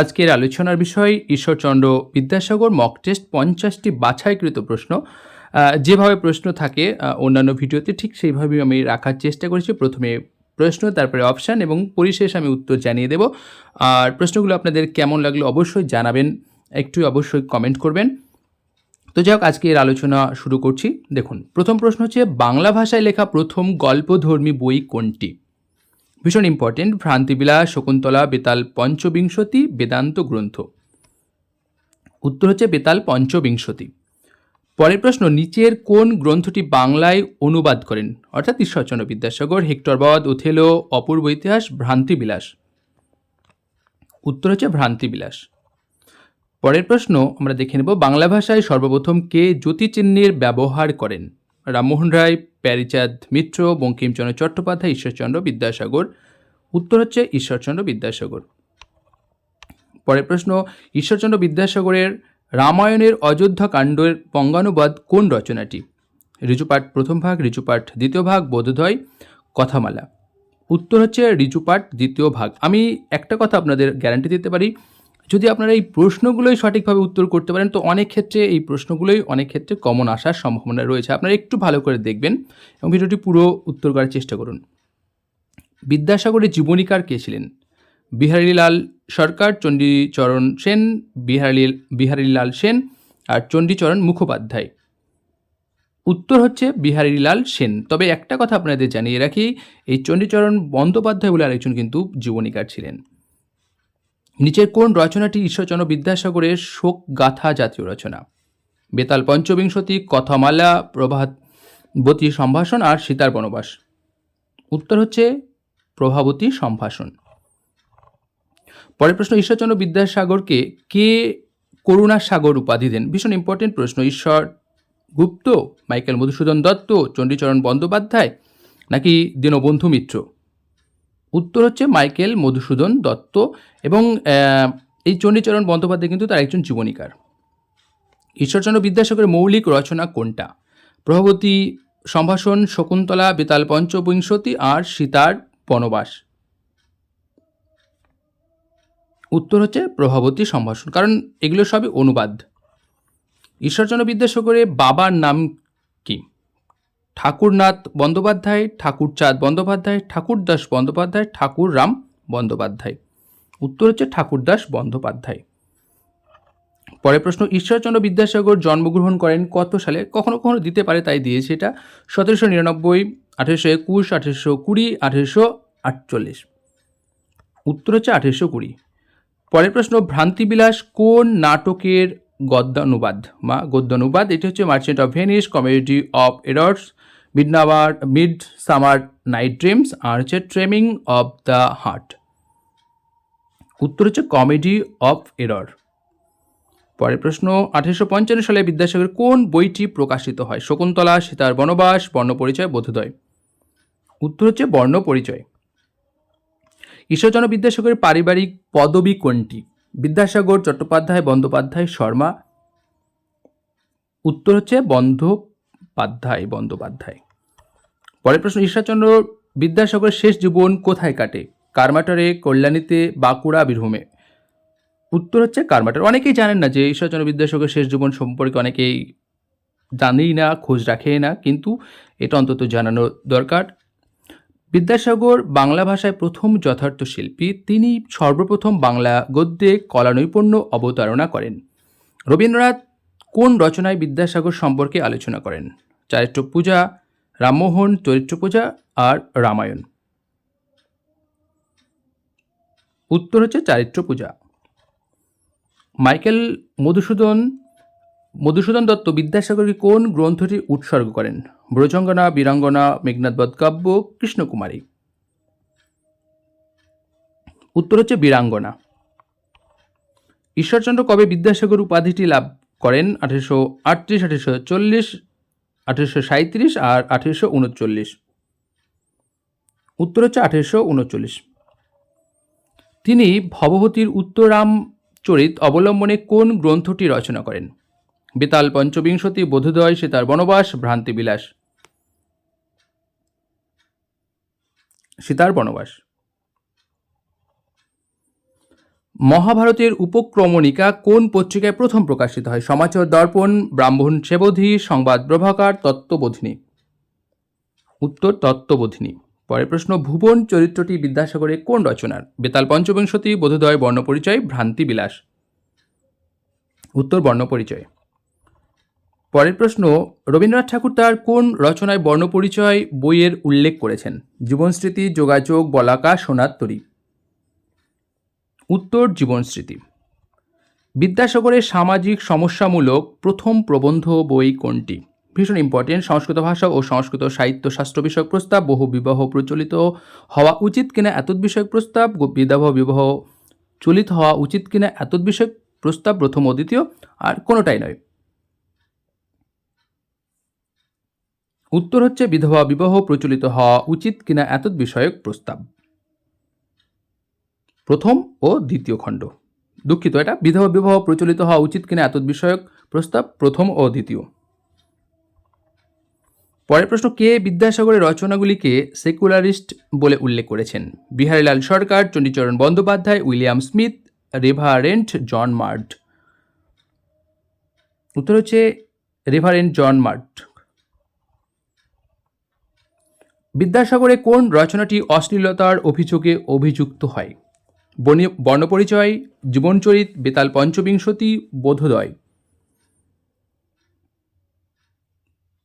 আজকের আলোচনার বিষয় ঈশ্বরচন্দ্র বিদ্যাসাগর মক টেস্ট পঞ্চাশটি বাছাইকৃত প্রশ্ন। যেভাবে প্রশ্ন থাকে অন্যান্য ভিডিওতে ঠিক সেইভাবেই আমি রাখার চেষ্টা করেছি। প্রথমে প্রশ্ন, তারপরে অপশান এবং পরিশেষ আমি উত্তর জানিয়ে দেব। আর প্রশ্নগুলো আপনাদের কেমন লাগল অবশ্যই জানাবেন। একটু অবশ্যই কমেন্ট করবেন। তো যাই হোক আজকে এর আলোচনা শুরু করছি। দেখুন, প্রথম প্রশ্ন হচ্ছে, বাংলা ভাষায় লেখা প্রথম গল্পধর্মী বই কোনটি? ভীষণ ইম্পর্টেন্ট ভ্রান্তিবিলাস, শকুন্তলা, বেতাল পঞ্চবিংশতি, বেদান্ত গ্রন্থ। উত্তর হচ্ছে বেতাল পঞ্চবিংশতি। পরের প্রশ্ন, নিচের কোন গ্রন্থটি বাংলায় অনুবাদ করেন? অর্থাৎ ঈশ্বরচন্দ্র বিদ্যাসাগর হেক্টরবধ ওথেলো, অপূর্ব ইতিহাস, ভ্রান্তিবিলাস। উত্তর হচ্ছে ভ্রান্তিবিলাস। পরের প্রশ্ন, আমরা দেখে নেব, বাংলা ভাষায় সর্বপ্রথম কে জ্যোতিচিহ্নের ব্যবহার করেন? রামমোহন রায় প্যারিচাঁদ মিত্র, বঙ্কিমচন্দ্র চট্টোপাধ্যায়, ঈশ্বরচন্দ্র বিদ্যাসাগর। উত্তর হচ্ছে ঈশ্বরচন্দ্র বিদ্যাসাগর। পরের প্রশ্ন, ঈশ্বরচন্দ্র বিদ্যাসাগরের রামায়ণের অযোধ্যা কাণ্ডের বঙ্গানুবাদ কোন রচনাটি? ঋজুপাঠ প্রথম ভাগ, ঋজুপাঠ দ্বিতীয় ভাগ, বোধোদয়, কথামালা। উত্তর হচ্ছে ঋজুপাঠ দ্বিতীয় ভাগ। আমি একটা কথা আপনাদের গ্যারান্টি দিতে পারি যদি আপনারা এই প্রশ্নগুলোই সঠিকভাবে উত্তর করতে পারেন, তো অনেক ক্ষেত্রে এই প্রশ্নগুলোই অনেক ক্ষেত্রে কমন আসার সম্ভাবনা রয়েছে। আপনারা একটু ভালো করে দেখবেন এবং ভিডিওটি পুরো উত্তর করার চেষ্টা করুন। বিদ্যাসাগরের জীবনীকার কে ছিলেন? বিহারীলাল সরকার, চণ্ডীচরণ সেন বিহারী বিহারীলাল সেন আর চণ্ডীচরণ মুখোপাধ্যায়। উত্তর হচ্ছে বিহারীলাল সেন। তবে একটা কথা আপনাদের জানিয়ে রাখি, এই চণ্ডীচরণ বন্দ্যোপাধ্যায় বলে আরেকজন কিন্তু জীবনীকার ছিলেন। নিচের কোন রচনাটি ঈশ্বরচন্দ্র বিদ্যাসাগরের শোক গাথা জাতীয় রচনা। বেতাল পঞ্চবিংশতি, কথামালা প্রভাবতী সম্ভাষণ আর সীতার বনবাস। উত্তর হচ্ছে প্রভাবতী সম্ভাষণ। পরের প্রশ্ন, ঈশ্বরচন্দ্র বিদ্যাসাগরকে কে করুণা সাগর উপাধি দেন? ভীষণ ইম্পর্টেন্ট প্রশ্ন, ঈশ্বর গুপ্ত, মাইকেল মধুসূদন দত্ত চণ্ডীচরণ বন্দ্যোপাধ্যায় নাকি দীনবন্ধু মিত্র? উত্তর হচ্ছে মাইকেল মধুসূদন দত্ত এবং এই চণ্ডীচরণ বন্দ্যোপাধ্যায় কিন্তু তার একজন জীবনীকার। ঈশ্বরচন্দ্র বিদ্যাসাগরের মৌলিক রচনা কোনটা? প্রভাবতী সম্ভাষণ, শকুন্তলা, বেতাল পঞ্চবিংশতি, আর সীতার বনবাস। উত্তর হচ্ছে প্রভাবতী সম্ভাষণ, কারণ এগুলো সবই অনুবাদ। ঈশ্বরচন্দ্র বিদ্যাসাগরের বাবার নাম ঠাকুরনাথ বন্দ্যোপাধ্যায়, ঠাকুরচাঁদ বন্দ্যোপাধ্যায়, ঠাকুরদাস বন্দ্যোপাধ্যায় ঠাকুর রাম বন্দ্যোপাধ্যায়। উত্তর হচ্ছে ঠাকুরদাস বন্দ্যোপাধ্যায়। পরের প্রশ্ন, ঈশ্বরচন্দ্র বিদ্যাসাগর জন্মগ্রহণ করেন কত সালে? কখনো কখনো দিতে পারে তাই দিয়েছে এটা। সতেরোশো নিরানব্বই, আঠেরোশো একুশ, আঠেরোশো কুড়ি, আঠেরোশো আটচল্লিশ। উত্তর হচ্ছে আঠেরোশো কুড়ি। পরের প্রশ্ন, ভ্রান্তিবিলাস কোন নাটকের গদ্যানুবাদ? বা গদ্যানুবাদ, এটি হচ্ছে Merchant of Venice Comedy of Errors mid Nawar mid summer night dreams আর হচ্ছে ট্রেমিং অফ দ্য হার্ট উত্তর হচ্ছে কমেডি অফ এরর পরের প্রশ্ন, আঠেরোশো পঞ্চান্ন সালে বিদ্যাসাগর কোন বইটি প্রকাশিত হয়? শকুন্তলা, সীতার বনবাস, বর্ণপরিচয়, বোধোদয়। উত্তর হচ্ছে বর্ণপরিচয়। ঈশ্বরচন্দ্র বিদ্যাসাগরের পারিবারিক পদবী কোনটি? বিদ্যাসাগর চট্টোপাধ্যায়, বন্দ্যোপাধ্যায়, শর্মা। উত্তর হচ্ছে বন্দ্যোপাধ্যায় বন্দ্যোপাধ্যায়। পরের প্রশ্ন ঈশ্বরচন্দ্র বিদ্যাসাগরের শেষ জীবন কোথায় কাটে? কারমাটারে, কল্যাণীতে, বাঁকুড়া, বীরভূমে? উত্তর হচ্ছে কারমাটার। অনেকেই জানেন না যে ঈশ্বরচন্দ্র বিদ্যাসাগরের শেষ জীবন সম্পর্কে, অনেকেই জানেই না, খোঁজ রাখেই না, কিন্তু এটা অন্তত জানানো দরকার। বিদ্যাসাগর বাংলা ভাষায় প্রথম যথার্থ শিল্পী। তিনি সর্বপ্রথম বাংলা গদ্যে কলানৈপুণ্য অবতারণা করেন। রবীন্দ্রনাথ কোন রচনায় বিদ্যাসাগর সম্পর্কে আলোচনা করেন? চারিত্র পূজা রামমোহন চরিত্র পূজা আর রামায়ণ। উত্তর হচ্ছে চারিত্র পূজা মাইকেল মধুসূদন মধুসূদন দত্ত বিদ্যাসাগরকে কোন গ্রন্থটি উৎসর্গ করেন? ব্রজঙ্গনা, বীরাঙ্গনা মেঘনাথবধ কাব্য কৃষ্ণকুমারী। উত্তর হচ্ছে বীরাঙ্গনা। ঈশ্বরচন্দ্র কবে বিদ্যাসাগর উপাধিটি লাভ করেন? আঠেরোশো আটত্রিশ, আঠেরোশো চল্লিশ আঠেরোশো সাঁত্রিশ আর আঠেরোশো উনচল্লিশ। উত্তর হচ্ছে আঠেরোশো উনচল্লিশ। তিনি ভবভূতির উত্তরাম চরিত অবলম্বনে কোন গ্রন্থটি রচনা করেন? বেতাল পঞ্চবিংশতি, বোধোদয়, সীতার বনবাস, ভ্রান্তিবিলাস। সীতার বনবাস। মহাভারতের উপক্রমণিকা কোন পত্রিকায় প্রথম প্রকাশিত হয়? সমাচার দর্পণ, ব্রাহ্মণ সেবধি, সংবাদ প্রভাকার, তত্ত্ববোধিনী। উত্তর, তত্ত্ববোধিনী। পরের প্রশ্ন, ভুবন চরিত্রটি বিদ্যাসাগরের কোন রচনার? বেতাল পঞ্চবিংশতি, বোধোদয়, বর্ণপরিচয় ভ্রান্তি বিলাস উত্তর, বর্ণপরিচয়। পরের প্রশ্ন, রবীন্দ্রনাথ ঠাকুর তার কোন রচনায় বর্ণপরিচয় বইয়ের উল্লেখ করেছেন? জীবনস্মৃতি, যোগাযোগ, বলাকা সোনাত্তরী উত্তর জীবনস্মৃতি বিদ্যাসাগরের সামাজিক সমস্যামূলক প্রথম প্রবন্ধ বই কোনটি? ভীষণ ইম্পর্টেন্ট সংস্কৃত ভাষা ও সংস্কৃত সাহিত্য শাস্ত্র বিষয়ক প্রস্তাব, বহু বিবাহ প্রচলিত হওয়া উচিত কিনা এতদ বিষয়ক প্রস্তাব, গো- বিবাহ চলিত হওয়া উচিত কিনা এতদ বিষয়ক প্রস্তাব, প্রথম ও দ্বিতীয়, আর কোনোটাই নয়। উত্তর হচ্ছে বিধবা বিবাহ প্রচলিত হওয়া উচিত কিনা এতদ বিষয়ক প্রস্তাব। প্রথম ও দ্বিতীয় খণ্ড। দুঃখিত, এটা বিধবা বিবাহ প্রচলিত হওয়া উচিত কিনা এতদ বিষয়ক প্রস্তাব প্রথম ও দ্বিতীয়। পরের প্রশ্ন, কে বিদ্যাসাগরের রচনাগুলিকে সেকুলারিস্ট বলে উল্লেখ করেছেন? Biharilal Sarkar, Chandicharan Bandyopadhyay, William Smith, Reverend John Mart. উত্তর হচ্ছে রেভারেন্ট জন মার্ট। বিদ্যাসাগরে কোন রচনাটি অশ্লীলতার অভিযোগে অভিযুক্ত হয়? বর্ণপরিচয়, জীবনচরিত, বেতাল পঞ্চবিংশতি, বোধোদয়।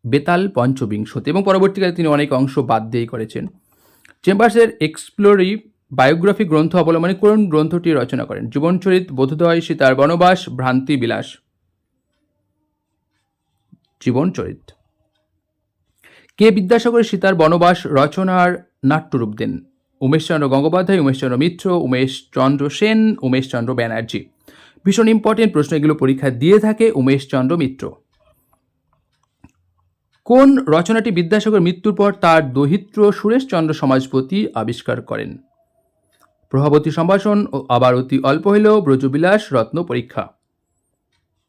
বেতাল পঞ্চবিংশতি এবং পরবর্তীকালে তিনি অনেক অংশ বাদ দিয়েই করেছেন। চেম্বার্সের এক্সপ্লোরি বায়োগ্রাফি গ্রন্থ অবলম্বনে কোন গ্রন্থটি রচনা করেন। জীবনচরিত, বোধোদয়, সীতার বনবাস, ভ্রান্তি, বিলাস। জীবনচরিত। কে বিদ্যাসাগরের সীতার বনবাস রচনার নাট্যরূপ দেন? উমেশচন্দ্র গঙ্গোপাধ্যায় উমেশচন্দ্র মিত্র উমেশচন্দ্র সেন উমেশচন্দ্র ব্যানার্জি। ভীষণ ইম্পর্টেন্ট প্রশ্ন এগুলো পরীক্ষা দিয়ে থাকে উমেশচন্দ্র মিত্র। কোন রচনাটি বিদ্যাসাগর মৃত্যুর পর তার দহিত্র সুরেশচন্দ্র সমাজপতি আবিষ্কার করেন? প্রভাবতী সম্ভাষণ ও আবার অতি অল্প হলেও ব্রজবিলাস রত্ন পরীক্ষা।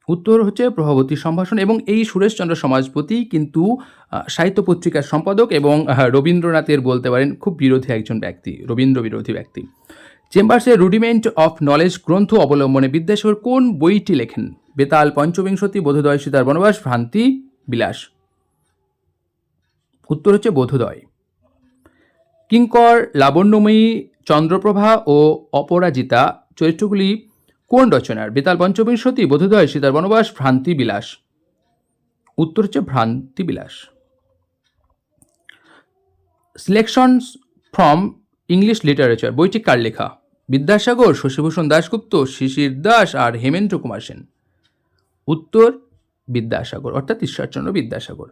উত্তর হচ্ছে প্রভাবতী সম্ভাষণ এবং এই সুরেশচন্দ্র সমাজপতি কিন্তু সাহিত্য পত্রিকার সম্পাদক এবং রবীন্দ্রনাথের বলতে পারেন খুব বিরোধী একজন ব্যক্তি, রবীন্দ্র বিরোধী ব্যক্তি। চেম্বার্সের রুডিমেন্ট অফ নলেজ গ্রন্থ অবলম্বনে বিদ্যাসাগর কোন বইটি লেখেন? বেতাল পঞ্চবিংশতি বোধোদয় সীতার বনবাস, ভ্রান্তি, বিলাস। উত্তর হচ্ছে বোধোদয়। কিঙ্কর, লাবণ্যময়ী, চন্দ্রপ্রভা ও অপরাজিতা চরিত্রগুলি কোন রচনার? বেতাল পঞ্চবিংশতি বোধোদয়, সীতার বনবাস ভ্রান্তি বিলাস উত্তর হচ্ছে ভ্রান্তি বিলাস সিলেকশনস ফ্রম ইংলিশ লিটারেচার বইটি কার লেখা? বিদ্যাসাগর, শশীভূষণ দাশগুপ্ত, শিশির দাস আর হেমেন্দ্র কুমার সেন। উত্তর, বিদ্যাসাগর, অর্থাৎ ঈশ্বরচন্দ্র বিদ্যাসাগর।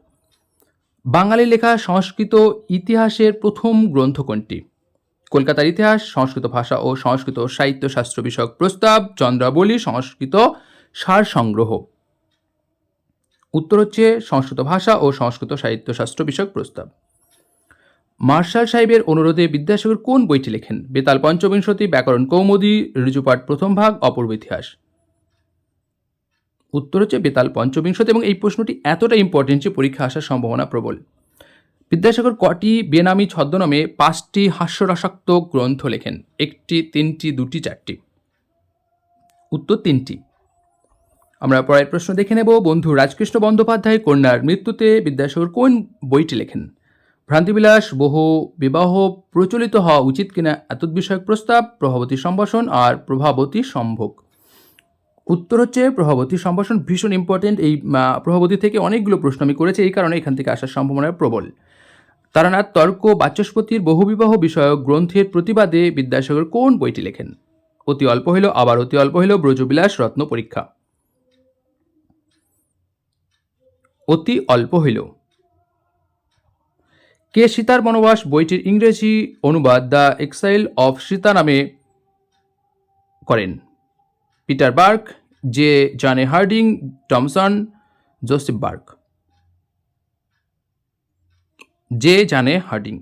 বাঙালি লেখা সংস্কৃত ইতিহাসের প্রথম গ্রন্থ কোনটি? কলকাতার ইতিহাস, সংস্কৃত ভাষা ও সংস্কৃত সাহিত্য শাস্ত্র বিষয়ক প্রস্তাব, চন্দ্রাবলী, সংস্কৃত সার সংগ্রহ। উত্তর হচ্ছে সংস্কৃত ভাষা ও সংস্কৃত সাহিত্য শাস্ত্র বিষয়ক প্রস্তাব। মার্শাল সাহেবের অনুরোধে বিদ্যাসাগর কোন বইটি লেখেন? বেতাল পঞ্চবিংশতি ব্যাকরণ কৌমুদী ঋজুপাঠ প্রথম ভাগ, অপূর্ব ইতিহাস। উত্তর হচ্ছে বেতাল পঞ্চবিংশতি এবং এই প্রশ্নটি এতটা ইম্পর্টেন্ট যে পরীক্ষা আসার সম্ভাবনা প্রবল। বিদ্যাসাগর কটি বেনামি ছদ্মনামে পাঁচটি হাস্যরসাক্ত গ্রন্থ লেখেন। একটি, তিনটি, দুটি, চারটি। উত্তর তিনটি। আমরা পরের প্রশ্ন দেখে নেব। বন্ধু রাজকৃষ্ণ বন্দ্যোপাধ্যায় কন্যার মৃত্যুতে বিদ্যাসাগর কোন বইটি লেখেন? ভ্রান্তিবিলাস, বহু বিবাহ প্রচলিত হওয়া উচিত কিনা এত বিষয়ক প্রস্তাব, প্রভাবতী সম্ভাষণ আর প্রভাবতী সম্ভোগ। উত্তর হচ্ছে, প্রভাবতী সম্ভাষণ ভীষণ ইম্পর্টেন্ট এই প্রভাবতী থেকে অনেকগুলো প্রশ্ন আমি করেছি, এই কারণে এখান থেকে আসার সম্ভাবনা প্রবল। তারানাথ তর্ক বাচস্পতির বহুবিবাহ বিষয়ক গ্রন্থের প্রতিবাদে বিদ্যাসাগর কোন বইটি লেখেন? অতি অল্প হইল, আবার অতি অল্প হইল, ব্রজবিলাস রত্ন পরীক্ষা। অতি অল্প হইল। কে সীতার বনবাস? বইটির ইংরেজি অনুবাদ দ্য এক্সাইল অফ সীতা নামে করেন। পিটার বার্ক, জে জানে Harding, Thomson, Joseph Burke. J জানে হার্ডিং।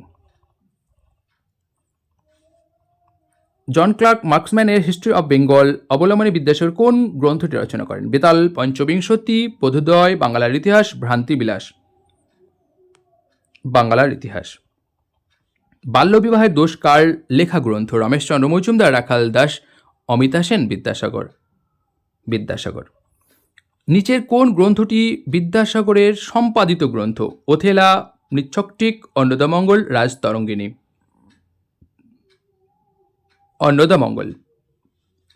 জন ক্লার্ক মার্কসম্যানের হিস্ট্রি অফ বেঙ্গল অবলম্বনে বিদ্যাসাগর কোন গ্রন্থটি রচনা করেন? বেতাল, পঞ্চবিংশতি, বোধোদয়, বাংলার ইতিহাস ভ্রান্তি বিলাস বাংলার ইতিহাস। বাল্যবিবাহের দোষ কার লেখা গ্রন্থ? রমেশচন্দ্র মজুমদার, রাখাল দাস, অমিতা সেন, বিদ্যাসাগর। বিদ্যাসাগর। নিচের কোন গ্রন্থটি বিদ্যাসাগরের সম্পাদিত গ্রন্থ? ওথেলা নিচ্ছকটিক অন্নদামঙ্গল রাজ রাজতরঙ্গিনী অন্নদামঙ্গল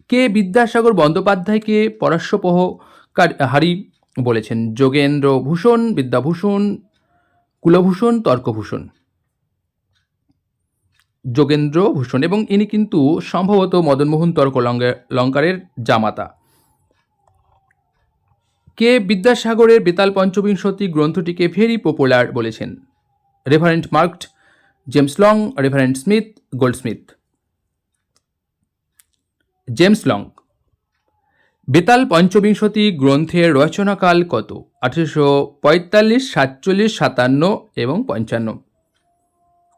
কে বিদ্যাসাগর বন্দ্যোপাধ্যায়কে পরাস্যপহ হারি বলেছেন? যোগেন্দ্র ভূষণ, বিদ্যাভূষণ, কুলভূষণ, তর্কভূষণ। যোগেন্দ্র ভূষণ এবং ইনি কিন্তু সম্ভবত মদনমোহন তর্ক লঙ্কা- লঙ্কারের জামাতা। কে বিদ্যাসাগরের বেতাল পঞ্চবিংশতি গ্রন্থটিকে ভেরি পপুলার বলেছেন। Reverend Marked James Long Reverend Smith Goldsmith James Long Betal Panchabinshati গ্রন্থের রচনাকাল কত? আঠেরোশো পঁয়তাল্লিশ, সাতচল্লিশ, সাতান্ন এবং পঞ্চান্ন।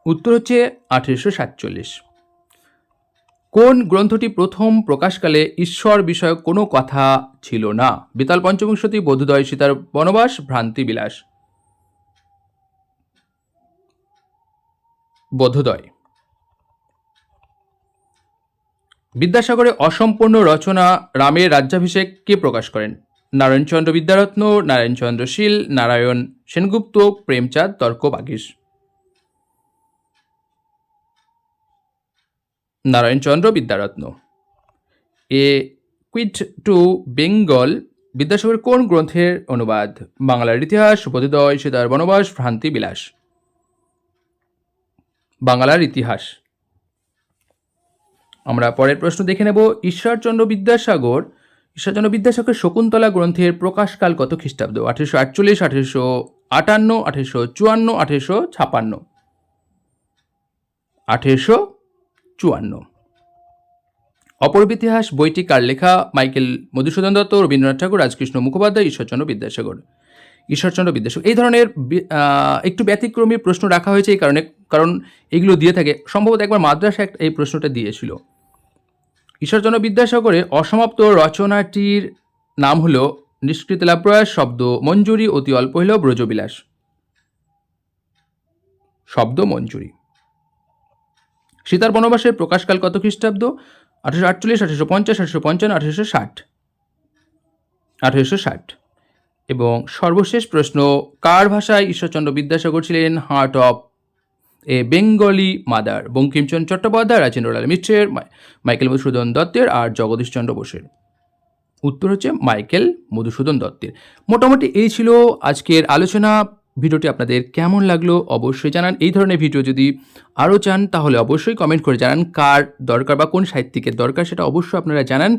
উত্তর হচ্ছে আঠেরোশো সাতচল্লিশ। কোন গ্রন্থটি প্রথম প্রকাশকালে ঈশ্বর বিষয়ক কোনো কথা ছিল না? বেতাল পঞ্চবিংশতি বোধোদয় সীতার বনবাস, ভ্রান্তি বিলাস। বোধোদয় বিদ্যাসাগরে অসম্পূর্ণ রচনা রামের রাজ্যাভিষেক কে প্রকাশ করেন? নারায়ণচন্দ্র বিদ্যারত্ন, নারায়ণচন্দ্র শীল, Narayan Sengupta, Premchand Tarka Bagish Narayanchandra Vidyaratna. A quit to Bengal Vidyasagar কোন গ্রন্থের অনুবাদ? বাংলার ইতিহাস বোধোদয় সীতার বনবাস, ভ্রান্তি, বিলাস। বাংলার ইতিহাস। আমরা পরের প্রশ্ন দেখে নেব, ঈশ্বরচন্দ্র বিদ্যাসাগর ঈশ্বরচন্দ্র বিদ্যাসাগর শকুন্তলা গ্রন্থের প্রকাশকাল কত খ্রিস্টাব্দ? আঠেরোশো আটচল্লিশ, আঠেরোশো আটান্ন, আঠেরোশো চুয়ান্ন, আঠেরোশো ছাপান্ন। আঠেরোশো চুয়ান্ন। অপরূপ ইতিহাস, বইটি কার লেখা? মাইকেল মধুসূদন দত্ত, রবীন্দ্রনাথ ঠাকুর, রাজকৃষ্ণ মুখোপাধ্যায়, ঈশ্বরচন্দ্র বিদ্যাসাগর। ঈশ্বরচন্দ্র বিদ্যাসাগর। এই ধরনের একটু ব্যতিক্রমী প্রশ্ন রাখা হয়েছে এই কারণে, কারণ এগুলো দিয়ে থাকে। সম্ভবত একবার মাদ্রাসা একটা এই প্রশ্নটা দিয়েছিল। ঈশ্বরচন্দ্র বিদ্যাসাগরে অসমাপ্ত রচনাটির নাম হলো নিষ্কৃত লাভপ্রয়াস শব্দ মঞ্জুরি, অতি অল্প হলেও ব্রজবিলাস। শব্দ মঞ্জুরি। সীতার বনবাসের প্রকাশকাল কত খ্রিস্টাব্দ? আঠেরোশো আটচল্লিশ, আঠেরোশো পঞ্চাশ, আঠেরোশো পঞ্চান্ন, আঠেরোশো ষাট। আঠেরোশো ষাট। এবং সর্বশেষ প্রশ্ন, কার ভাষায় ঈশ্বরচন্দ্র বিদ্যাসাগর ছিলেন? Heart of a Bengali mother Bankimchandra Chattopadhyay, Rajendralal মিত্রের মাই- মাইকেল মধুসূদন দত্তের আর জগদীশচন্দ্র বোসের। উত্তর হচ্ছে মাইকেল মধুসূদন দত্তের। মোটামুটি এই ছিল আজকের আলোচনা। ভিডিওটি আপনাদের কেমন লাগল অবশ্যই জানান। এই ধরনের ভিডিও যদি আরও চান, তাহলে অবশ্যই কমেন্ট করে জানান কার দরকার বা কোন সাহিত্যিকের দরকার, সেটা অবশ্যই আপনারা জানান।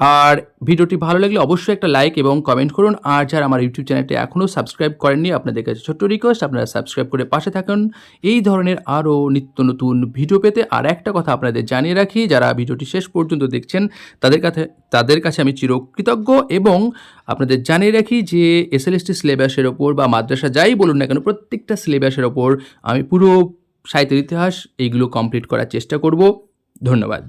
আর ভিডিওটি ভালো লাগলে অবশ্যই একটা লাইক এবং কমেন্ট করুন। আর যারা আমার ইউটিউব চ্যানেলটি এখনও সাবস্ক্রাইব করেননি, আপনাদের কাছে ছোট্ট রিকোয়েস্ট আপনারা সাবস্ক্রাইব করে পাশে থাকুন। এই ধরনের আরও নিত্য নতুন ভিডিও পেতে আর একটা কথা আপনাদের জানিয়ে রাখি, যারা ভিডিওটি শেষ পর্যন্ত দেখছেন, তাদের কাছে তাদের কাছে আমি চিরকৃতজ্ঞ এবং আপনাদের জানিয়ে রাখি যে এসএলএসটি সিলেবাসের ওপর বা মাদ্রাসা যাই বলুন না কেন, প্রত্যেকটা সিলেবাসের ওপর আমি পুরো সাহিত্যের ইতিহাস, এইগুলো কমপ্লিট করার চেষ্টা করব। ধন্যবাদ।